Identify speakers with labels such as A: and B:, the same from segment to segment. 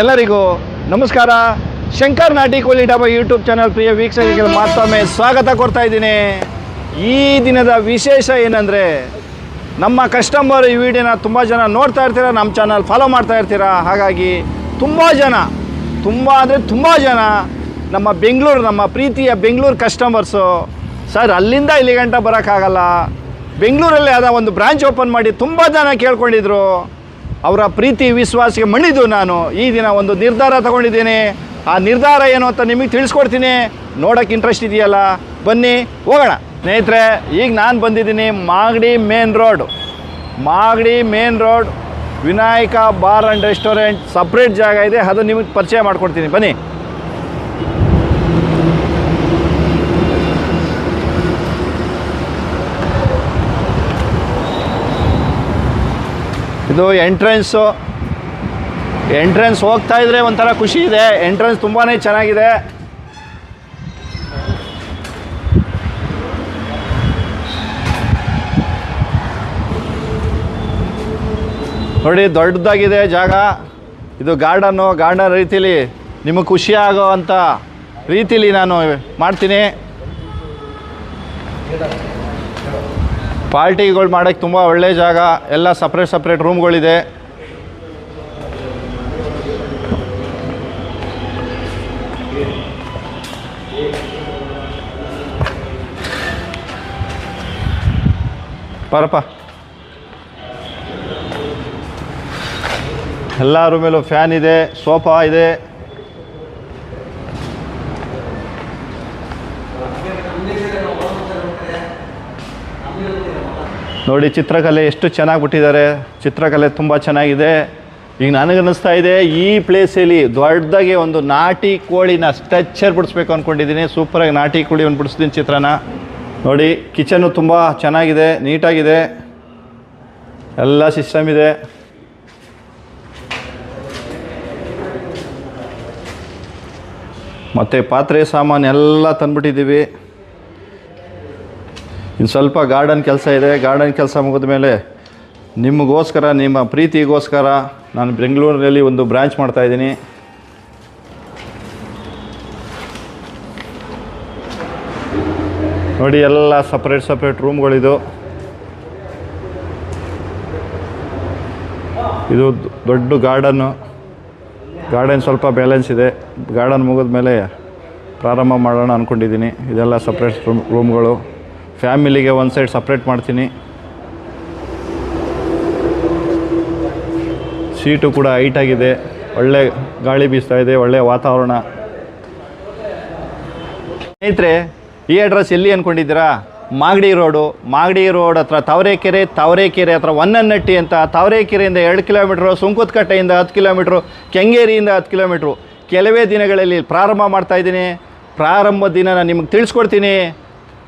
A: ಎಲ್ಲರಿಗೂ ನಮಸ್ಕಾರ. ಶಂಕರ್ ನಾಟಿ ಕೋಲಿ ಡಾಬಾ ಯೂಟ್ಯೂಬ್ ಚಾನಲ್ ಪ್ರಿಯ ವೀಕ್ಷಕರಿಗೆ ಮತ್ತೊಮ್ಮೆ ಸ್ವಾಗತ ಕೊಡ್ತಾ ಇದ್ದೀನಿ. ಈ ದಿನದ ವಿಶೇಷ ಏನಂದರೆ, ನಮ್ಮ ಕಸ್ಟಮರ್ ಈ ವಿಡಿಯೋನ ತುಂಬ ಜನ ನೋಡ್ತಾ ಇರ್ತೀರ, ನಮ್ಮ ಚಾನಲ್ ಫಾಲೋ ಮಾಡ್ತಾ ಇರ್ತೀರ. ಹಾಗಾಗಿ ತುಂಬ ಜನ, ತುಂಬ ಅಂದರೆ ತುಂಬ ಜನ ನಮ್ಮ ಬೆಂಗಳೂರು, ನಮ್ಮ ಪ್ರೀತಿಯ ಬೆಂಗಳೂರು ಕಸ್ಟಮರ್ಸು ಸರ್, ಅಲ್ಲಿಂದ ಇಲ್ಲಿ ಗಂಟ ಬರೋಕ್ಕಾಗಲ್ಲ. ಬೆಂಗಳೂರಲ್ಲಿ ಆದ ಒಂದು ಬ್ರಾಂಚ್ ಓಪನ್ ಮಾಡಿ ತುಂಬ ಜನ ಕೇಳ್ಕೊಂಡಿದ್ರು. ಅವರ ಪ್ರೀತಿ, ವಿಶ್ವಾಸಕ್ಕೆ ಮಣಿದು ನಾನು ಈ ದಿನ ಒಂದು ನಿರ್ಧಾರ ತಗೊಂಡಿದ್ದೀನಿ. ಆ ನಿರ್ಧಾರ ಏನು ಅಂತ ನಿಮಗೆ ತಿಳಿಸ್ಕೊಡ್ತೀನಿ. ನೋಡೋಕೆ ಇಂಟ್ರೆಸ್ಟ್ ಇದೆಯಲ್ಲ? ಬನ್ನಿ, ಹೋಗೋಣ. ಸ್ನೇಹಿತರೆ, ಈಗ ನಾನು ಬಂದಿದ್ದೀನಿ Magadi main road. Magadi main road Vinayaka bar and restaurant separate ಜಾಗ ಇದೆ. ಅದು ನಿಮಗೆ ಪರಿಚಯ ಮಾಡ್ಕೊಡ್ತೀನಿ. ಬನ್ನಿ. ಇದು ಎಂಟ್ರೆನ್ಸು. ಎಂಟ್ರೆನ್ಸ್ ಹೋಗ್ತಾ ಇದ್ರೆ ಒಂಥರ ಖುಷಿ ಇದೆ. ಎಂಟ್ರೆನ್ಸ್ ತುಂಬಾ ಚೆನ್ನಾಗಿದೆ. ನೋಡಿ, ದೊಡ್ಡದಾಗಿದೆ ಜಾಗ. ಇದು ಗಾರ್ಡನ್ನು, ಗಾರ್ಡನ್ ರೀತಿಲಿ ನಿಮಗೆ ಖುಷಿ ಆಗೋ ಅಂಥ ರೀತಿಲಿ ನಾನು ಮಾಡ್ತೀನಿ. ಪಾರ್ಟಿಗಳು ಮಾಡೋಕ್ಕೆ ತುಂಬ ಒಳ್ಳೆ ಜಾಗ, ಎಲ್ಲ ಸಪ್ರೇಟ್ ಸಪ್ರೇಟ್ ರೂಮ್ಗಳಿದೆ ಬರಪ್ಪ ಎಲ್ಲ ರೂಮಲ್ಲೂ ಫ್ಯಾನ್ ಇದೆ ಸೋಫಾ ಇದೆ. ನೋಡಿ, ಚಿತ್ರಕಲೆ ಎಷ್ಟು ಚೆನ್ನಾಗಿ ಬಿಟ್ಟಿದ್ದಾರೆ. ಚಿತ್ರಕಲೆ ತುಂಬ ಚೆನ್ನಾಗಿದೆ. ಈಗ ನನಗನ್ನಿಸ್ತಾ ಇದೆ, ಈ ಪ್ಲೇಸಲ್ಲಿ ದೊಡ್ಡದಾಗಿ ಒಂದು ನಾಟಿ ಕೋಳಿನ ಸ್ಟ್ರಕ್ಚರ್ ಬಿಡಿಸ್ಬೇಕು ಅಂದ್ಕೊಂಡಿದ್ದೀನಿ ಸೂಪರಾಗಿ ನಾಟಿ ಕೋಳಿ ಒಂದು ಬಿಡಿಸ್ತೀನಿ ಚಿತ್ರನ. ನೋಡಿ ಕಿಚನ್ನು ತುಂಬ ಚೆನ್ನಾಗಿದೆ, ನೀಟಾಗಿದೆ. ಎಲ್ಲ ಸಿಸ್ಟಮ್ ಇದೆ. ಮತ್ತು ಪಾತ್ರೆ ಸಾಮಾನು ಎಲ್ಲ ತಂದ್ಬಿಟ್ಟಿದ್ದೀವಿ. ಇನ್ನು ಸ್ವಲ್ಪ ಗಾರ್ಡನ್ ಕೆಲಸ ಇದೆ. ಗಾರ್ಡನ್ ಕೆಲಸ ಮುಗಿದ ಮೇಲೆ ನಿಮಗೋಸ್ಕರ, ನಿಮ್ಮ ಪ್ರೀತಿಗೋಸ್ಕರ ನಾನು ಬೆಂಗಳೂರಿನಲ್ಲಿ ಒಂದು ಬ್ರಾಂಚ್ ಮಾಡ್ತಾಯಿದ್ದೀನಿ ನೋಡಿ, ಎಲ್ಲ ಸಪ್ರೇಟ್ ಸಪ್ರೇಟ್ ರೂಮ್ಗಳಿದು. ಇದು ದೊಡ್ಡ ಗಾರ್ಡನ್ನು. ಗಾರ್ಡನ್ ಸ್ವಲ್ಪ ಬ್ಯಾಲೆನ್ಸ್ ಇದೆ. ಗಾರ್ಡನ್ ಮುಗಿದ ಮೇಲೆ ಪ್ರಾರಂಭ ಮಾಡೋಣ ಅಂದ್ಕೊಂಡಿದ್ದೀನಿ ಇದೆಲ್ಲ ಸಪ್ರೇಟ್ ರೂಮ್, ರೂಮ್ಗಳು. ಫ್ಯಾಮಿಲಿಗೆ ಒಂದು ಸೈಡ್ ಸಪ್ರೇಟ್ ಮಾಡ್ತೀನಿ. ಸೀಟು ಕೂಡ ಹೈಟಾಗಿದೆ ಒಳ್ಳೆ ಗಾಳಿ ಬೀಸ್ತಾ ಇದೆ, ಒಳ್ಳೆ ವಾತಾವರಣ. ಸ್ನೇಹಿತರೆ, ಈ ಅಡ್ರೆಸ್ ಎಲ್ಲಿ ಅಂದ್ಕೊಂಡಿದ್ದೀರಾ ಮಾಗಡಿ ರೋಡು. ಮಾಗಡಿ ರೋಡ್ ಹತ್ರ ತಾವರೆಕೆರೆ ತಾವರೆಕೆರೆ ಹತ್ರ ಒನ್ನನ್ನಟ್ಟಿ ಅಂತ ತಾವರೆಕೆರೆಯಿಂದ ಎರಡು ಕಿಲೋಮೀಟ್ರು ಸುಂಕುತ್ಕಟ್ಟೆಯಿಂದ ಹತ್ತು ಕಿಲೋಮೀಟ್ರು ಕೆಂಗೇರಿಯಿಂದ ಹತ್ತು ಕಿಲೋಮೀಟ್ರು. ಕೆಲವೇ ದಿನಗಳಲ್ಲಿ ಪ್ರಾರಂಭ ಮಾಡ್ತಾ ಇದ್ದೀನಿ. ಪ್ರಾರಂಭ ದಿನ ನಾನು ನಿಮಗೆ ತಿಳಿಸ್ಕೊಡ್ತೀನಿ.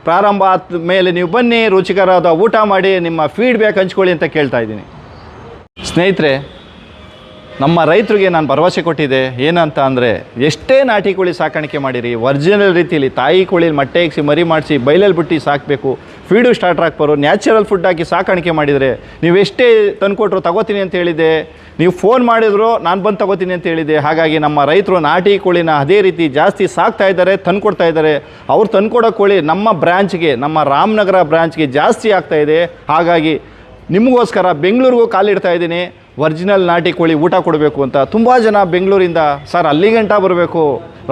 A: ಪ್ರಾರಂಭ ಆದ ಮೇಲೆ ನೀವು ಬನ್ನಿ ರುಚಿಕರವಾದ ಊಟ ಮಾಡಿ, ನಿಮ್ಮ ಫೀಡ್ಬ್ಯಾಕ್ ಹಂಚ್ಕೊಳ್ಳಿ ಅಂತ ಕೇಳ್ತಾ ಇದ್ದೀನಿ. ಸ್ನೇಹಿತರೆ ನಮ್ಮ ರೈತರಿಗೆ ನಾನು ಭರವಸೆ ಕೊಟ್ಟಿದ್ದೆ ಏನಂತ ಅಂದರೆ ಎಷ್ಟೇ ನಾಟಿ ಕೋಳಿ ಸಾಕಾಣಿಕೆ ಮಾಡಿರಿ ಒರಿಜಿನಲ್ ರೀತಿಯಲ್ಲಿ ತಾಯಿ ಕೋಳಿ ಮೊಟ್ಟೆ ಇಕ್ಸಿ, ಮರಿ ಮಾಡಿಸಿ ಬೈಲಲ್ಲಿ ಬಿಟ್ಟು ಸಾಕಬೇಕು ಫೀಡು ಸ್ಟಾರ್ಟರ್ ಹಾಕ್ಬಾರು ನ್ಯಾಚುರಲ್ ಫುಡ್ ಹಾಕಿ ಸಾಕಾಣಿಕೆ ಮಾಡಿದರೆ ನೀವು ಎಷ್ಟೇ ತಂದುಕೊಟ್ರು ತಗೋತೀನಿ ಅಂತ ಹೇಳಿದೆ, ನೀವು ಫೋನ್ ಮಾಡಿದ್ರು ನಾನು ಬಂದು ತಗೋತೀನಿ ಅಂತ ಹೇಳಿದೆ. ಹಾಗಾಗಿ ನಮ್ಮ ರೈತರು ನಾಟಿ ಕೋಳಿನ ಅದೇ ರೀತಿ ಜಾಸ್ತಿ ಸಾಕ್ತಾ ಇದ್ದಾರೆ, ತಂದ್ಕೊಡ್ತಾ ಇದ್ದಾರೆ. ಅವ್ರು ತಂದುಕೊಡೋ ಕೋಳಿ ನಮ್ಮ ಬ್ರ್ಯಾಂಚ್ಗೆ ನಮ್ಮ ರಾಮನಗರ ಬ್ರ್ಯಾಂಚ್ಗೆ ಜಾಸ್ತಿ ಆಗ್ತಾ ಇದೆ. ಹಾಗಾಗಿ ನಿಮಗೋಸ್ಕರ ಬೆಂಗಳೂರಿಗೂ ಕಾಲಿಡ್ತಾ ಇದ್ದೀನಿ. ಒರಿಜಿನಲ್ ನಾಟಿ ಕೋಳಿ ಊಟ ಕೊಡಬೇಕು ಅಂತ ತುಂಬ ಜನ ಬೆಂಗಳೂರಿಂದ. ಸರ್ ಅಲ್ಲಿಗೆ ಗಂಟ ಬರಬೇಕು.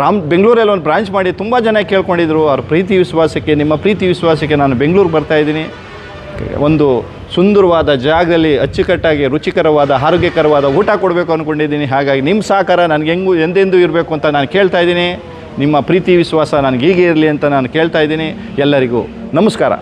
A: ರಾಮ್, ಬೆಂಗಳೂರಲ್ಲಿ ಒಂದು ಬ್ರಾಂಚ್ ಮಾಡಿ ತುಂಬ ಜನ ಕೇಳ್ಕೊಂಡಿದ್ರು. ಅವ್ರ ಪ್ರೀತಿ ವಿಶ್ವಾಸಕ್ಕೆ, ನಿಮ್ಮ ಪ್ರೀತಿ ವಿಶ್ವಾಸಕ್ಕೆ ನಾನು ಬೆಂಗಳೂರು ಬರ್ತಾಯಿದ್ದೀನಿ ಒಂದು ಸುಂದರವಾದ ಜಾಗದಲ್ಲಿ ಅಚ್ಚುಕಟ್ಟಾಗಿ ರುಚಿಕರವಾದ, ಆರೋಗ್ಯಕರವಾದ ಊಟ ಕೊಡಬೇಕು ಅಂದ್ಕೊಂಡಿದ್ದೀನಿ ಹಾಗಾಗಿ ನಿಮ್ಮ ಸಹಕಾರ ನನಗೆ ಹೆಂಗೂ, ಎಂದೆಂದೂ ಇರಬೇಕು ಅಂತ ನಾನು ಕೇಳ್ತಾ ಇದ್ದೀನಿ. ನಿಮ್ಮ ಪ್ರೀತಿ ವಿಶ್ವಾಸ ನನಗೆ ಹೀಗೆ ಇರಲಿ ಅಂತ ನಾನು ಕೇಳ್ತಾ ಇದ್ದೀನಿ. ಎಲ್ಲರಿಗೂ ನಮಸ್ಕಾರ.